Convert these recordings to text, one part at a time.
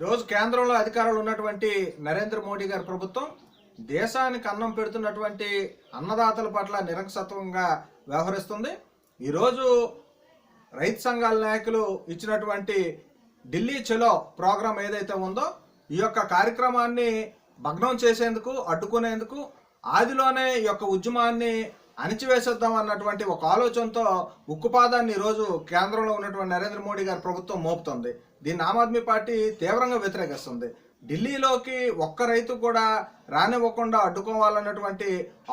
ఈరోజు కేంద్రంలో అధికారంలో ఉన్నటువంటి నరేంద్ర మోడీ గారి ప్రభుత్వం దేశానికి అన్నం పెడుతున్నటువంటి అన్నదాతల పట్ల నిరంకుశత్వంగా వ్యవహరిస్తుంది. ఈరోజు రైతు సంఘాల నాయకులు ఇచ్చినటువంటి ఢిల్లీ చలో ప్రోగ్రాం ఏదైతే ఉందో ఈ యొక్క కార్యక్రమాన్ని భగ్నం చేసేందుకు అడ్డుకునేందుకు ఆదిలోనే ఈ యొక్క ఉద్యమాన్ని అణిచివేసేద్దాం అన్నటువంటి ఒక ఆలోచనతో ఉక్కుపాదాన్ని ఈరోజు కేంద్రంలో ఉన్నటువంటి నరేంద్ర మోడీ గారి ప్రభుత్వం మోపుతుంది. దీన్ని ఆమ్ ఆద్మీ పార్టీ తీవ్రంగా వ్యతిరేకిస్తుంది. ఢిల్లీలోకి ఒక్క రైతు కూడా రానివ్వకుండా అడ్డుకోవాలన్నటువంటి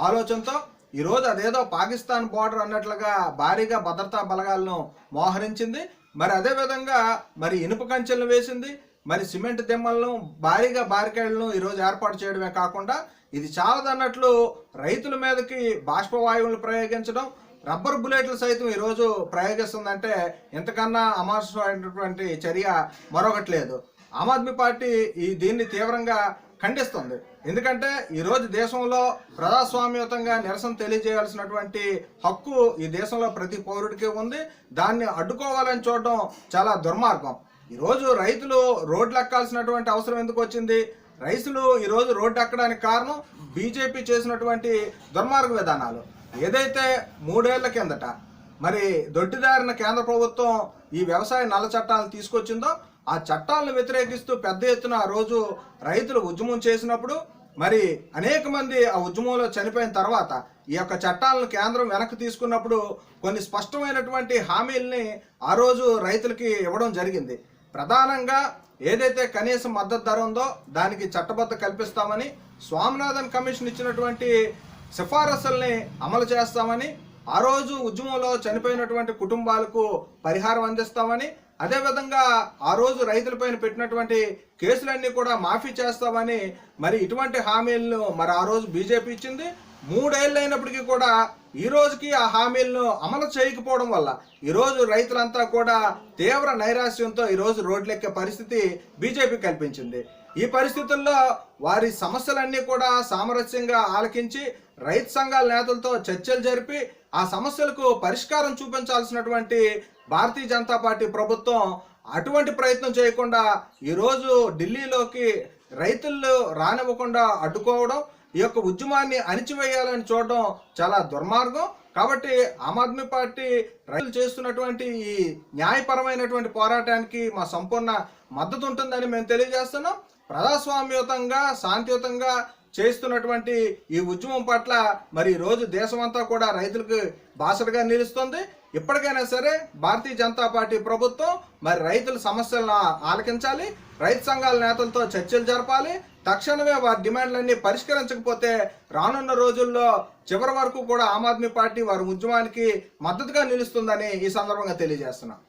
ఆలోచనతో ఈరోజు అదేదో పాకిస్తాన్ బార్డర్ అన్నట్లుగా భారీగా భద్రతా బలగాలను మోహరించింది. మరి అదే విధంగా మరి ఇనుప కంచెలను వేసింది. మరి సిమెంట్ దిమ్మలను భారీగా బారికేళ్ళను ఈరోజు ఏర్పాటు చేయడమే కాకుండా ఇది చాలదన్నట్లు రైతుల మీదకి బాష్పవాయువులు ప్రయోగించడం రబ్బర్ బుల్లెట్లు సైతం ఈరోజు ప్రయోగిస్తుందంటే ఇంతకన్నా అమానుషమైనటువంటి చర్య మరొకటి లేదు. ఆమ్ ఆద్మీ పార్టీ ఈ దీన్ని తీవ్రంగా ఖండిస్తుంది. ఎందుకంటే ఈరోజు దేశంలో ప్రజాస్వామ్యతంగా నిరసన తెలియజేయాల్సినటువంటి హక్కు ఈ దేశంలో ప్రతి పౌరుడికి ఉంది. దాన్ని అడ్డుకోవాలని చూడడం చాలా దుర్మార్గం. ఈరోజు రైతులు రోడ్లు ఎక్కాల్సినటువంటి అవసరం ఎందుకు వచ్చింది? రైతులు ఈరోజు రోడ్డు ఎక్కడానికి కారణం బీజేపీ చేసినటువంటి దుర్మార్గ విధానాలు. ఏదైతే మూడేళ్ళ కిందట మరి దొడ్డిదారిన కేంద్ర ప్రభుత్వం ఈ వ్యవసాయ నల్ల చట్టాలను తీసుకొచ్చిందో ఆ చట్టాలను వ్యతిరేకిస్తూ పెద్ద ఎత్తున ఆ రోజు రైతులు ఉద్యమం చేసినప్పుడు మరి అనేక మంది ఆ ఉద్యమంలో చనిపోయిన తర్వాత ఈ యొక్క చట్టాలను కేంద్రం వెనక్కి తీసుకున్నప్పుడు కొన్ని స్పష్టమైనటువంటి హామీల్ని ఆ రోజు రైతులకి ఇవ్వడం జరిగింది. ప్రధానంగా ఏదైతే కనీస మద్దతు ధర ఉందో దానికి చట్టబద్ధ కల్పిస్తామని స్వామినాథన్ కమిషన్ ఇచ్చినటువంటి సిఫారసుల్ని అమలు చేస్తామని ఆ రోజు ఉద్యమంలో చనిపోయినటువంటి కుటుంబాలకు పరిహారం అందిస్తామని అదేవిధంగా ఆ రోజు రైతులపైన పెట్టినటువంటి కేసులన్నీ కూడా మాఫీ చేస్తామని మరి ఇటువంటి హామీలను మరి ఆ రోజు బీజేపీ ఇచ్చింది. మూడేళ్ళు అయినప్పటికీ కూడా ఈ రోజుకి ఆ హామీలను అమలు చేయకపోవడం వల్ల ఈరోజు రైతులంతా కూడా తీవ్ర నైరాశ్యంతో ఈరోజు రోడ్లెక్కే పరిస్థితి బీజేపీ కల్పించింది. ఈ పరిస్థితుల్లో వారి సమస్యలన్నీ కూడా సామరస్యంగా ఆలకించి రైతు సంఘాల నేతలతో చర్చలు జరిపి ఆ సమస్యలకు పరిష్కారం చూపించాల్సినటువంటి భారతీయ జనతా పార్టీ ప్రభుత్వం అటువంటి ప్రయత్నం చేయకుండా ఈరోజు ఢిల్లీలోకి రైతులు రానివ్వకుండా అడ్డుకోవడం ఈ యొక్క ఉద్యమాన్ని అణిచివేయాలని చూడడం చాలా దుర్మార్గం. కాబట్టి ఆమ్ ఆద్మీ పార్టీ రైతులు చేస్తున్నటువంటి ఈ న్యాయపరమైనటువంటి పోరాటానికి మా సంపూర్ణ మద్దతు ఉంటుందని మేము తెలియజేస్తున్నాం. ప్రజాస్వామ్యుతంగా శాంతియుతంగా చేస్తున్నటువంటి ఈ ఉద్యమం పట్ల మరి ఈ రోజు దేశమంతా కూడా రైతులకు బాసటగా నిలుస్తుంది. ఇప్పటికైనా సరే భారతీయ జనతా పార్టీ ప్రభుత్వం మరి రైతుల సమస్యలను ఆలకించాలి రైతు సంఘాల నేతలతో చర్చలు జరపాలి. తక్షణమే వారి డిమాండ్లన్నీ పరిష్కరించకపోతే రానున్న రోజుల్లో చివరి వరకు కూడా ఆమ్ ఆద్మీ పార్టీ వారి ఉద్యమానికి మద్దతుగా నిలుస్తుందని ఈ సందర్భంగా తెలియజేస్తున్నాం.